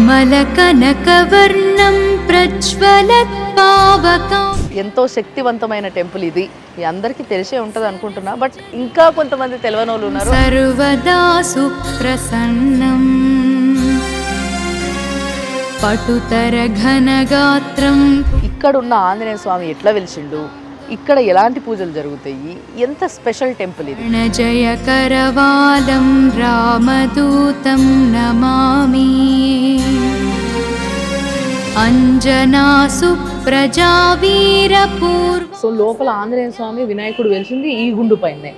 కమలకనకవర్ణం ప్రజ్వలత్పావకం ఎంతో శక్తివంతమైన టెంపుల్ ఇది. మీ అందరికీ తెలిసే ఉంటుంది అనుకుంటున్నా బట్ ఇంకా కొంతమంది తెలియని ఉన్నారు. సర్వదా సుప్రసన్నం పటుతర ఇక్కడ ఉన్న ఆంజనేయ స్వామి ఎట్లా వెలిసిండు ఇక్కడ ఎలాంటి పూజలు జరుగుతాయి? ఎంత స్పెషల్ టెంపుల్ ఇది? జయ కరవాలం రామదూతం నమామి. అంజనా సుప్రజావీరపూర్ సో లోపల ఆంజనేయ స్వామి వినాయకుడు వెలిసింది ఈ గుండు పైనే.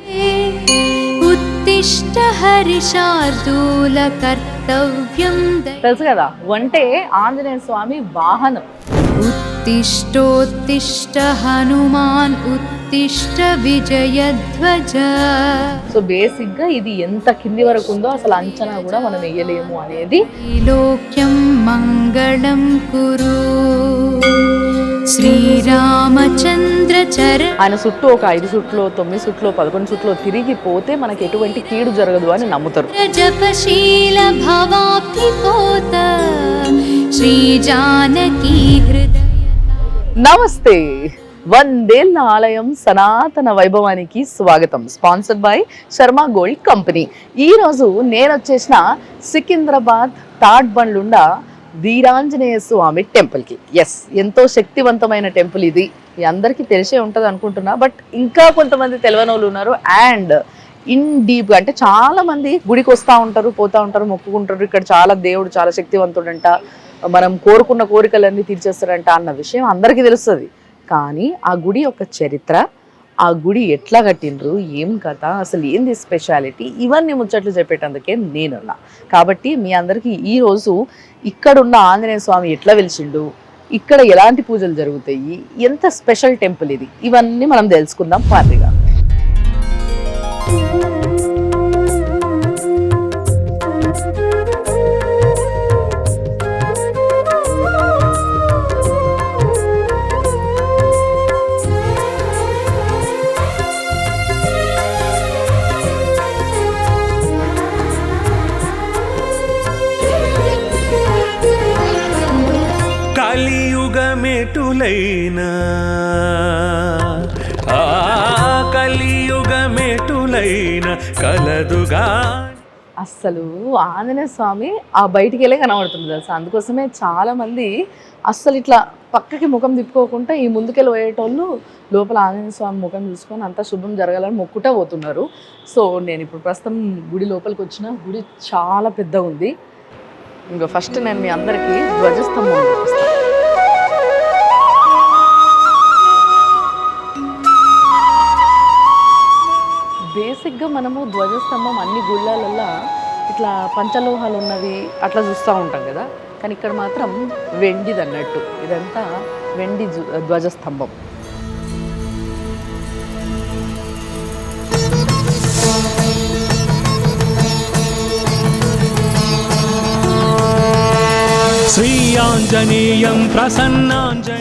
ఉత్తిష్ట హరిశార్దూల కర్తవ్యం తెలుసు కదా అంటే ఆంజనేయ స్వామి వాహనం. उत्तिष्ठोत्तिष्ठ हनुमान् उत्तिष्ठ विजयध्वज సో బేసిక్ గా ఇది ఎంత కింది వరకు ఉందో అసలు అంచనా కూడా మనం వేయలేము అనేది त्रैलोक्यं मङ्गलं कुरु श्रीरामचन्द्रचर ఆయన చుట్టూ ఒక ఐదు చుట్లు తొమ్మిది చుట్లు పదకొండు చుట్లు తిరిగి పోతే మనకి ఎటువంటి కీడు జరగదు అని నమ్ముతారు जपशील भवाब्धिपोत श्रीजानकी हृदय నమస్తే. వందేళ్ళ ఆలయం సనాతన వైభవానికి స్వాగతం. Sponsored by Sharma gold company. ఈ రోజు నేను వచ్చేసిన సికింద్రాబాద్ తాడ్ బండ్లుండా వీరాంజనేయ స్వామి టెంపుల్కి. ఎస్ ఎంతో శక్తివంతమైన టెంపుల్ ఇది. మీ అందరికీ తెలిసే ఉంటుంది అనుకుంటున్నా బట్ ఇంకా కొంతమంది తెలియని ఉన్నారు. అండ్ ఇన్ డీప్ అంటే చాలా మంది గుడికి వస్తూ ఉంటారు పోతూ ఉంటారు మొక్కుకుంటారు. ఇక్కడ చాలా దేవుడు చాలా శక్తివంతుడంట. మనం కోరుకున్న కోరికలన్నీ తీర్చేస్తారంట అన్న విషయం అందరికీ తెలుస్తుంది. కానీ ఆ గుడి యొక్క చరిత్ర ఆ గుడి ఎట్లా కట్టిండ్రు ఏం కథ అసలు ఏంది స్పెషాలిటీ ఇవన్నీ ముచ్చట్లు చెప్పేటందుకే నేనున్నా. కాబట్టి మీ అందరికీ ఈరోజు ఇక్కడున్న ఆంజనేయ స్వామి ఎట్లా వెలిచిండు ఇక్కడ ఎలాంటి పూజలు జరుగుతాయి ఎంత స్పెషల్ టెంపుల్ ఇది ఇవన్నీ మనం తెలుసుకుందాం పార్టీగా కలియుగమెటులైనా ఆ కలియుగమెటులైన కలదుగా. అస్సలు ఆంజనేయ స్వామి ఆ బయటికి వెళ్ళే కనబడుతుంది తెలుసా? అందుకోసమే చాలా మంది అస్సలు ఇట్లా పక్కకి ముఖం తిప్పుకోకుండా ఈ ముందుకెళ్ళి పోయేటోళ్ళు లోపల ఆంజనేయ స్వామి ముఖం చూసుకొని అంతా శుభం జరగాలని మొక్కుట పోతున్నారు. సో నేను ఇప్పుడు ప్రస్తుతం గుడి లోపలికి వచ్చిన. గుడి చాలా పెద్ద ఉంది ఇంకా ఫస్ట్ నేను మీ అందరికీ ధ్వజస్తంభం చూపిస్తాను బేసిక్గా మనము ధ్వజస్తంభం అన్ని గుళ్ళాలల్లో ఇట్లా పంచలోహాలు ఉన్నవి అట్లా చూస్తూ ఉంటాం కదా. కానీ ఇక్కడ మాత్రం వెండిది అన్నట్టు ఇదంతా వెండి ధ్వజస్తంభం.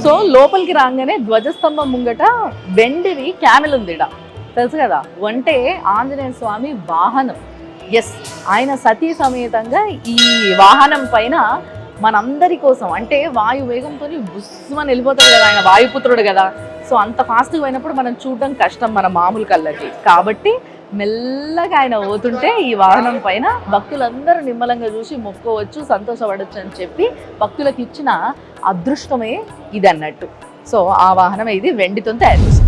సో లోపలికి రాగానే ధ్వజస్తంభం ముంగట వెండిది క్యామెల్ ఉంది. తెలుసు కదా? అంటే ఆంజనేయ స్వామి వాహనం. ఎస్ ఆయన సతీ సమేతంగా ఈ వాహనం పైన మనందరి కోసం అంటే వాయు వేగంతో బుస్మని వెళ్ళిపోతాడు కదా ఆయన వాయుపుత్రుడు కదా. సో అంత ఫాస్ట్గా పోయినప్పుడు మనం చూడడం కష్టం మన మామూలు కళ్ళకి. కాబట్టి మెల్లగా ఆయన పోతుంటే ఈ వాహనం పైన భక్తులందరూ నిమ్మలంగా చూసి మొక్కోవచ్చు సంతోషపడవచ్చు అని చెప్పి భక్తులకు ఇచ్చిన అదృష్టమే ఇది అన్నట్టు సో ఆ వాహనం ఇది వెండితో తయారు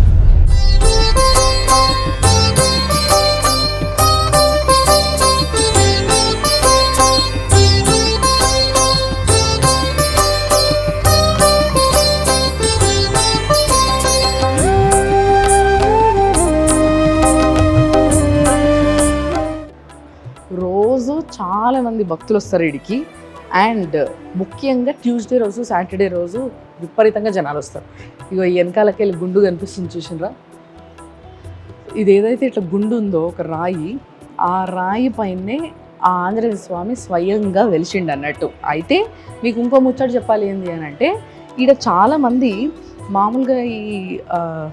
రోజు చాలామంది భక్తులు వస్తారు ఇడికి. అండ్ ముఖ్యంగా ట్యూస్డే రోజు సాటర్డే రోజు విపరీతంగా జనాలు వస్తారు. ఇక ఈ వెనకాలకి వెళ్ళి గుండు కనిపిస్తుంది చూసినరా? ఇది ఏదైతే ఇట్లా గుండు ఉందో ఒక రాయి ఆ రాయి పైనే ఆ ఆంజనేయ స్వామి స్వయంగా వెలిచిండు అన్నట్టు అయితే మీకు ఇంకో ముచ్చట చెప్పాలి ఏంటి అని అంటే ఈడ చాలామంది మామూలుగా ఈ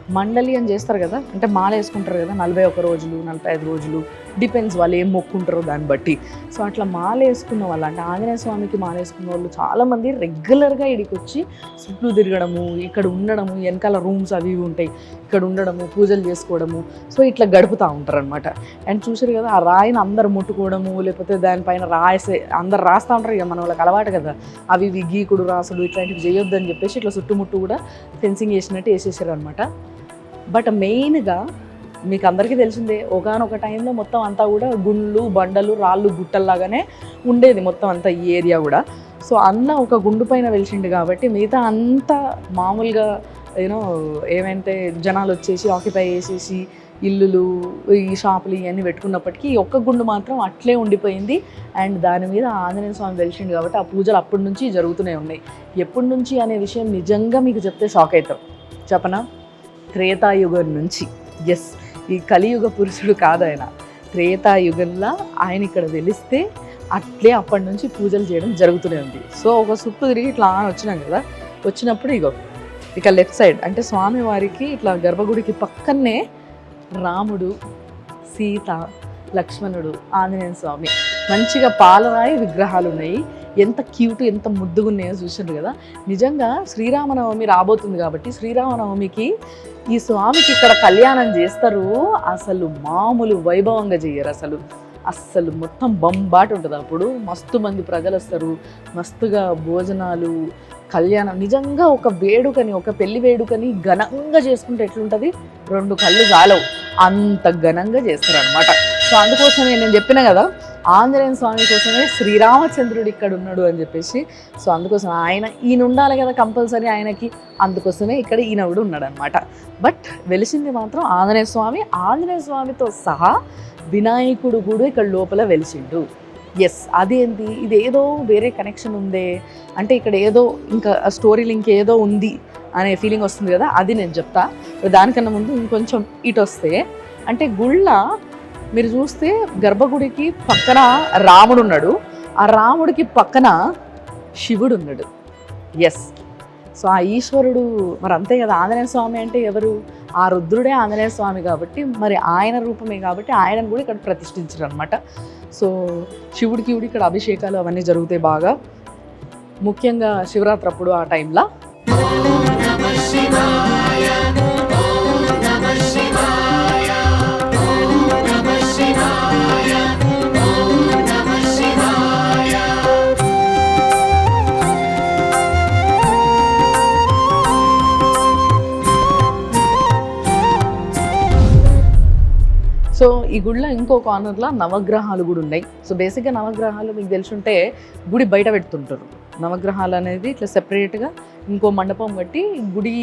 మండలి అని చేస్తారు కదా అంటే మాల వేసుకుంటారు కదా నలభై ఒక్క రోజులు నలభై ఐదు రోజులు డిపెండ్స్ వాళ్ళు ఏం మొక్కుంటారో దాన్ని బట్టి. సో అట్లా మాల వేసుకున్న వాళ్ళు అంటే ఆంజనేయ స్వామికి మాల వేసుకున్న వాళ్ళు చాలామంది రెగ్యులర్గా ఇడికి వచ్చి చుట్టూ తిరగడము ఇక్కడ ఉండడము వెనకాల రూమ్స్ అవి ఇవి ఉంటాయి ఇక్కడ ఉండడము పూజలు చేసుకోవడము సో ఇట్లా గడుపుతూ ఉంటారు అనమాట అండ్ చూసారు కదా ఆ రాయిని అందరు ముట్టుకోవడము లేకపోతే దానిపైన రాసే అందరు రాస్తూ ఉంటారు ఇక మన వాళ్ళకి అలవాటు కదా అవి ఇవి గీకుడు రాసుడు ఇట్లాంటివి చేయొద్దని చెప్పేసి ఇట్లా చుట్టుముట్టు కూడా ఫెన్సింగ్ వేసినట్టు వేసేసారు అనమాట బట్ మెయిన్గా మీకు అందరికీ తెలిసిందే ఒకనొక టైంలో మొత్తం అంతా కూడా గుండ్లు బండలు రాళ్ళు గుట్టల్లాగానే ఉండేది మొత్తం అంతా ఈ ఏరియా కూడా. సో అన్న ఒక గుండు పైన వెలిసిండు కాబట్టి మిగతా అంతా మామూలుగా యూనో ఏమంటే జనాలు వచ్చేసి ఆక్యుపై చేసేసి ఇల్లులు ఈ షాపులు ఇవన్నీ పెట్టుకున్నప్పటికీ ఒక్క గుండు మాత్రం అట్లే ఉండిపోయింది. అండ్ దాని మీద ఆంజనేయ స్వామి వెలిసిండు కాబట్టి ఆ పూజలు అప్పటి నుంచి జరుగుతూనే ఉన్నాయి. ఎప్పటి నుంచి అనే విషయం నిజంగా మీకు చెప్తే షాక్ అవుతాం. చెప్పనా? త్రేతాయుగం నుంచి. ఎస్ ఈ కలియుగ పురుషుడు కాదు ఆయన. త్రేతాయుగంలో ఆయన ఇక్కడ వెలిస్తే అట్లే అప్పటి నుంచి పూజలు చేయడం జరుగుతూనే ఉంది. సో ఒక సుప్పు తిరిగి ఇట్లా వచ్చినాం కదా వచ్చినప్పుడు ఇగో ఇక లెఫ్ట్ సైడ్ అంటే స్వామివారికి ఇట్లా గర్భగుడికి పక్కనే రాముడు సీత లక్ష్మణుడు ఆంజనేయ స్వామి మంచిగా పాలరాయి విగ్రహాలు ఉన్నాయి ఎంత క్యూట్ ఎంత ముద్దుగా ఉన్నాయో చూసిండ్రు కదా. నిజంగా శ్రీరామనవమి రాబోతుంది కాబట్టి శ్రీరామనవమికి ఈ స్వామికి ఇక్కడ కళ్యాణం చేస్తారు. అసలు మామూలు వైభవంగా చేయరు అసలు. అస్సలు మొత్తం బంబాట ఉంటుంది అప్పుడు. మస్తు మంది ప్రజలు వస్తారు. మస్తుగా భోజనాలు కళ్యాణం. నిజంగా ఒక వేడుకని ఒక పెళ్ళి వేడుకని ఘనంగా చేసుకుంటే ఎట్లుంటుంది? రెండు కళ్ళు చాలవు అంత ఘనంగా చేస్తారు అనమాట సో అందుకోసమే నేను చెప్పిన కదా ఆంజనేయ స్వామి కోసమే శ్రీరామచంద్రుడు ఇక్కడ ఉన్నాడు అని చెప్పేసి. సో అందుకోసం ఆయన ఈయన ఉండాలి కదా కంపల్సరీ ఆయనకి. అందుకోసమే ఇక్కడ ఈయన కూడా ఉన్నాడు అనమాట బట్ వెలిసింది మాత్రం ఆంజనేయ స్వామి. ఆంజనేయ స్వామితో సహా వినాయకుడు కూడా ఇక్కడ లోపల వెలిసిండు. ఎస్ అదేంటి ఇది ఏదో వేరే కనెక్షన్ ఉందే. అంటే ఇక్కడ ఏదో ఇంకా స్టోరీ లింక్ ఏదో ఉంది అనే ఫీలింగ్ వస్తుంది కదా అది నేను చెప్తా. దానికన్నా ముందు ఇంకొంచెం ఇటు వస్తే అంటే గుళ్ళ మీరు చూస్తే గర్భగుడికి పక్కన రాముడు ఉన్నాడు. ఆ రాముడికి పక్కన శివుడు ఉన్నాడు. ఎస్ సో ఆ ఈశ్వరుడు మరి అంతే కదా ఆంజనేయ స్వామి అంటే ఎవరు? ఆ రుద్రుడే ఆంజనేయ స్వామి కాబట్టి మరి ఆయన రూపమే కాబట్టి ఆయనను కూడా ఇక్కడ ప్రతిష్ఠించారు అనమాట సో శివుడికి ఇవిడి ఇక్కడ అభిషేకాలు అవన్నీ జరుగుతాయి బాగా. ముఖ్యంగా శివరాత్రి అప్పుడు ఆ టైంలో. ఈ గుడిలో ఇంకో కార్నర్లో నవగ్రహాలు కూడా ఉన్నాయి. సో బేసిక్గా నవగ్రహాలు మీకు తెలుసుంటే గుడి బయట పెడుతుంటారు. నవగ్రహాలు అనేది ఇట్లా సెపరేట్గా ఇంకో మండపం కట్టి గుడి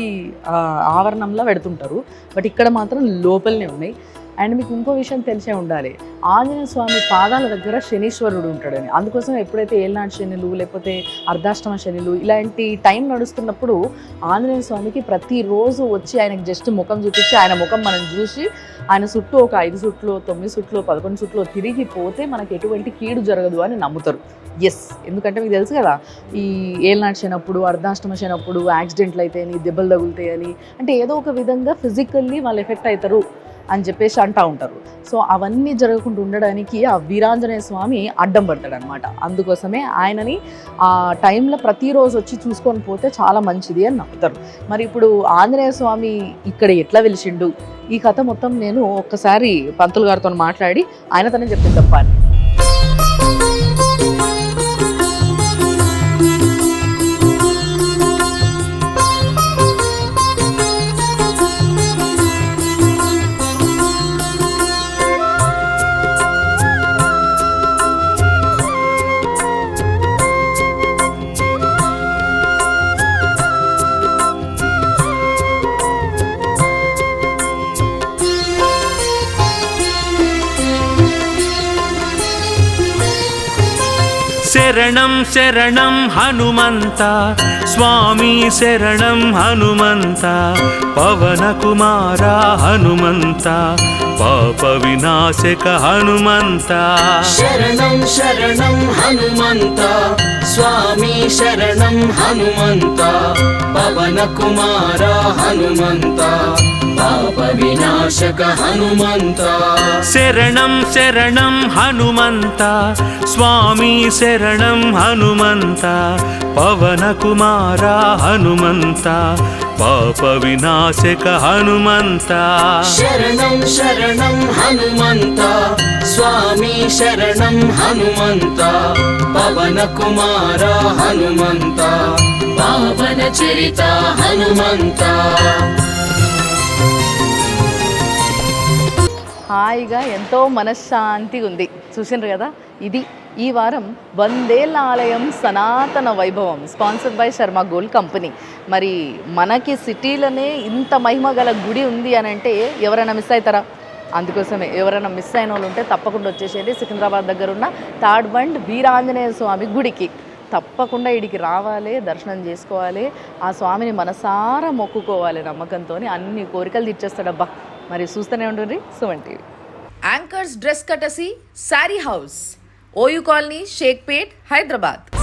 ఆవరణంలో పెడుతుంటారు. బట్ ఇక్కడ మాత్రం లోపలనే ఉన్నాయి. అండ్ మీకు ఇంకో విషయం తెలిసే ఉండాలి. ఆంజనేయ స్వామి పాదాల దగ్గర శనీశ్వరుడు ఉంటాడని. అందుకోసం ఎప్పుడైతే ఏళ్ళనాటి శనులు లేకపోతే అర్ధాష్టమ శనులు ఇలాంటి టైం నడుస్తున్నప్పుడు ఆంజనేయ స్వామికి ప్రతిరోజు వచ్చి ఆయనకు జస్ట్ ముఖం చూపించి ఆయన ముఖం మనం చూసి ఆయన చుట్టూ ఒక ఐదు చుట్లు తొమ్మిది చుట్లు పదకొండు చుట్లు తిరిగి పోతే ఎటువంటి కీడు జరగదు అని నమ్ముతారు. ఎస్ ఎందుకంటే మీకు తెలుసు కదా ఈ ఏళ్ళనాటి శనప్పుడు అర్ధాష్టమ శనప్పుడు యాక్సిడెంట్లు అయితేని దెబ్బలు తగులుతాయని అంటే ఏదో ఒక విధంగా ఫిజికల్లీ వాళ్ళు ఎఫెక్ట్ అవుతారు. అని చెప్పేసి అంటూ ఉంటారు. సో అవన్నీ జరగకుండా ఉండడానికి ఆ వీరాంజనేయ స్వామి అడ్డం పడతాడు అనమాట అందుకోసమే ఆయనని ఆ టైంలో ప్రతిరోజు వచ్చి చూసుకొని పోతే చాలా మంచిది అని నమ్ముతారు. మరి ఇప్పుడు ఆంజనేయ స్వామి ఇక్కడ ఎట్లా వెలిసిండు? ఈ కథ మొత్తం నేను ఒక్కసారి పంతులు గారితో మాట్లాడి ఆయనతోనే చెప్తే చెప్పాలి శరణం శరణం హనుమంత స్వామి శరణం హనుమంత పవన కుమార హనుమంత పాప వినాశక హనుమంత శరణం శరణం హనుమంత స్వామి శరణం హనుమంత పవన కుమార హనుమంత పాప వినాశక హనుమంత. శరణం శరణం హనుమంత స్వామి శరణం హనుమంత పవన కుమార హనుమంత పాప వినాశక హనుమంత. శరణం శరణం హనుమంత. స్వామి శరణం హనుమంత. పవన కుమార హనుమంత. పావన చరిత హనుమంత. హాయిగా ఎంతో మనశ్శాంతిగా ఉంది. చూసిండ్రు కదా? ఇది ఈ వారం వందేళ్ళ ఆలయం సనాతన వైభవం sponsored by Sharma gold company. మరి మనకి సిటీలోనే ఇంత మహిమ గల గుడి ఉంది అని అంటే ఎవరైనా మిస్ అవుతారా? అందుకోసమే ఎవరైనా మిస్ అయిన వాళ్ళు ఉంటే తప్పకుండా వచ్చేసేది సికింద్రాబాద్ దగ్గర ఉన్న తాడ్బండ్ వీరాంజనేయ స్వామి గుడికి. తప్పకుండా ఇడికి రావాలి దర్శనం చేసుకోవాలి. ఆ స్వామిని మనసారా మొక్కుకోవాలి నమ్మకంతో అన్ని కోరికలు తీర్చేస్తాడబ్బా మరి చూస్తూనే ఉండండి Suvan TV. Anchors dress కటసి sari house. OU colony Shaikpet Hyderabad.